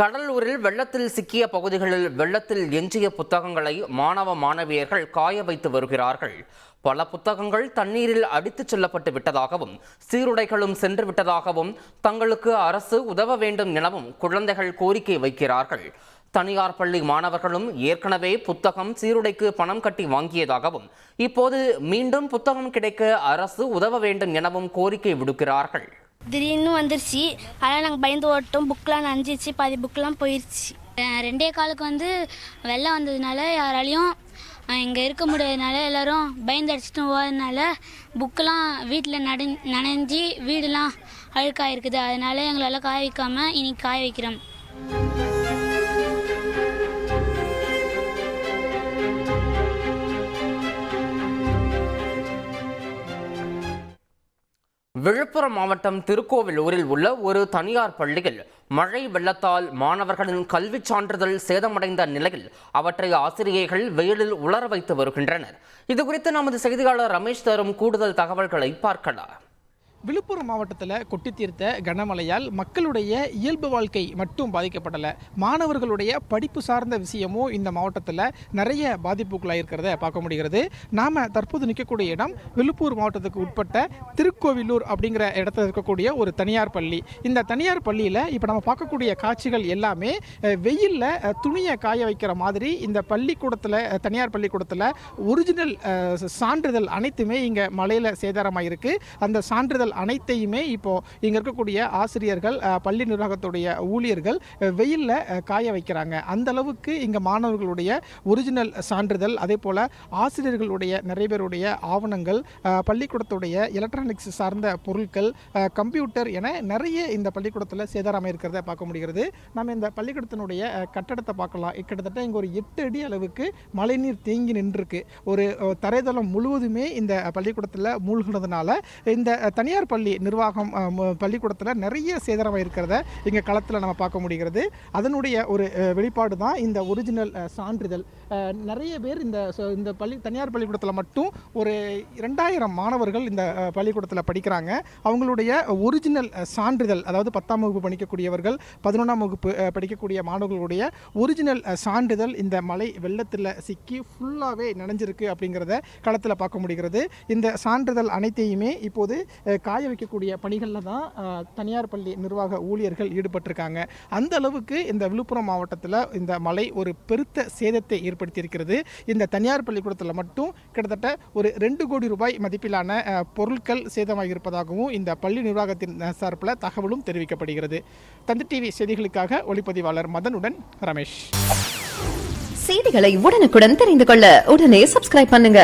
கடலூரில் வெள்ளத்தில் சிக்கிய பகுதிகளில் வெள்ளத்தில் எஞ்சிய புத்தகங்களை மாணவ மாணவியர்கள் காய வைத்து வருகிறார்கள். பல புத்தகங்கள் தண்ணீரில் அடித்துச் செல்லப்பட்டு விட்டதாகவும் சீருடைகளும் சென்று விட்டதாகவும் தங்களுக்கு அரசு உதவ வேண்டும் எனவும் குழந்தைகள் கோரிக்கை வைக்கிறார்கள். தனியார் பள்ளி மாணவர்களும் ஏற்கனவே புத்தகம் சீருடைக்கு பணம் கட்டி வாங்கியதாகவும் இப்போது மீண்டும் புத்தகம் கிடைக்க அரசு உதவ வேண்டும் எனவும் கோரிக்கை விடுக்கிறார்கள். திடீர்னு வந்துருச்சு. அதனால் நாங்கள் பயந்து ஓட்டோம். புக்கெலாம் நனைஞ்சிச்சு பாதி புக்கெலாம் போயிடுச்சு ரெண்டே காலுக்கு வந்து வெள்ளம் வந்ததுனால யாராலையும் இங்கே இருக்க முடியாதனால எல்லாரும் பயந்து அடிச்சுட்டு போகிறதுனால புக்கெலாம் வீட்டில் நட நனைஞ்சி வீடெலாம் அழுக்காயிருக்குது. அதனால எங்களால் காய வைக்காம இன்னைக்கு காய வைக்கிறோம். விழுப்புரம் மாவட்டம் திருக்கோவிலூரில் உள்ள ஒரு தனியார் பள்ளியில் மழை வெள்ளத்தால் மாணவர்களின் கல்விச் சான்றிதழ் சேதமடைந்த நிலையில் அவற்றை ஆசிரியர்கள் வெயிலில் உலர வைத்து வருகின்றனர். இது குறித்து நமது செய்தியாளர் ரமேஷ் தரும் கூடுதல் தகவல்களை பார்க்கலாம். விழுப்புரம் மாவட்டத்தில் கொட்டி தீர்த்த கனமழையால் மக்களுடைய இயல்பு வாழ்க்கை மட்டும் பாதிக்கப்படலை. மாணவர்களுடைய படிப்பு சார்ந்த விஷயமும் இந்த மாவட்டத்தில் நிறைய பாதிப்புகளாக இருக்கிறத பார்க்க முடிகிறது. நாம் தற்போது நிற்கக்கூடிய இடம் விழுப்புரம் மாவட்டத்துக்கு உட்பட்ட திருக்கோவிலூர் அப்படிங்கிற இடத்துல இருக்கக்கூடிய ஒரு தனியார் பள்ளி. இந்த தனியார் பள்ளியில் இப்போ நம்ம பார்க்கக்கூடிய காட்சிகள் எல்லாமே வெயிலில் துணியை காய வைக்கிற மாதிரி இந்த பள்ளிக்கூடத்தில் தனியார் பள்ளிக்கூடத்தில் ஒரிஜினல் சான்றிதழ் அனைத்துமே இங்கே மலையில் சேதாரமாக இருக்குது அந்த சான்றிதழ் அனைத்தையுமே இப்போ இங்கே இருக்கக்கூடிய ஆசிரியர்கள் பள்ளி நிர்வாகத்துடைய ஊழியர்கள் வெயிலில் காய வைக்கிறாங்க. அந்த அளவுக்கு இங்கே மாணவர்களுடைய ஒரிஜினல் சான்றிதழ் அதே போல் ஆசிரியர்களுடைய நிறைய பேருடைய ஆவணங்கள் பள்ளிக்கூடத்துடைய எலக்ட்ரானிக்ஸ் சார்ந்த பொருட்கள் கம்ப்யூட்டர் என நிறைய இந்த பள்ளிக்கூடத்தில் சேதாரமாக இருக்கிறத பார்க்க முடிகிறது. நம்ம இந்த பள்ளிக்கூடத்தினுடைய கட்டடத்தை பார்க்கலாம். கிட்டத்தட்ட இங்கே ஒரு எட்டு அடி அளவுக்கு மழைநீர் தேங்கி நின்றுருக்கு. ஒரு தரைதளம் முழுவதுமே இந்த பள்ளிக்கூடத்தில் மூழ்கினதுனால இந்த தனியார் தனியார் பள்ளி நிர்வாகம் பள்ளிக்கூடத்தில் நிறைய சேதாரமாக இருக்கிறத இங்கே களத்தில் நம்ம பார்க்க முடிகிறது. அதனுடைய ஒரு வெளிப்பாடு தான் இந்த ஒரிஜினல் சான்றிதழ். நிறைய பேர் இந்த இந்த பள்ளி தனியார் பள்ளிக்கூடத்தில் மட்டும் ஒரு இரண்டாயிரம் மாணவர்கள் இந்த பள்ளிக்கூடத்தில் படிக்கிறாங்க. அவங்களுடைய ஒரிஜினல் சான்றிதழ் அதாவது பத்தாம் வகுப்பு படிக்கக்கூடியவர்கள் பதினொன்றாம் வகுப்பு படிக்கக்கூடிய மாணவர்களுடைய ஒரிஜினல் சான்றிதழ் இந்த மலை வெள்ளத்தில் சிக்கி ஃபுல்லாகவே நனைஞ்சிருக்கு அப்படிங்கிறத களத்தில் பார்க்க முடிகிறது. இந்த சான்றிதழ் அனைத்தையுமே இப்போது காய வைக்கக்கூடிய பணிகளில் தான் தனியார் பள்ளி நிர்வாக ஊழியர்கள் ஈடுபட்டிருக்காங்க. அந்த அளவுக்கு இந்த விழுப்புரம் மாவட்டத்தில் இந்த மழை ஒரு பெருத்த சேதத்தை ஏற்படுத்தியிருக்கிறது. இந்த தனியார் பள்ளிக்கூடத்தில் மட்டும் கிட்டத்தட்ட ஒரு ரெண்டு கோடி ரூபாய் மதிப்பிலான பொருட்கள் சேதமாக இருப்பதாகவும் இந்த பள்ளி நிர்வாகத்தின் சார்பில் தகவலும் தெரிவிக்கப்படுகிறது. தந்தி டிவி செய்திகளுக்காக ஒளிப்பதிவாளர் மதனுடன் ரமேஷ். செய்திகளை உடனுக்குடன் தெரிந்து கொள்ள உடனே சப்ஸ்கிரைப் பண்ணுங்க.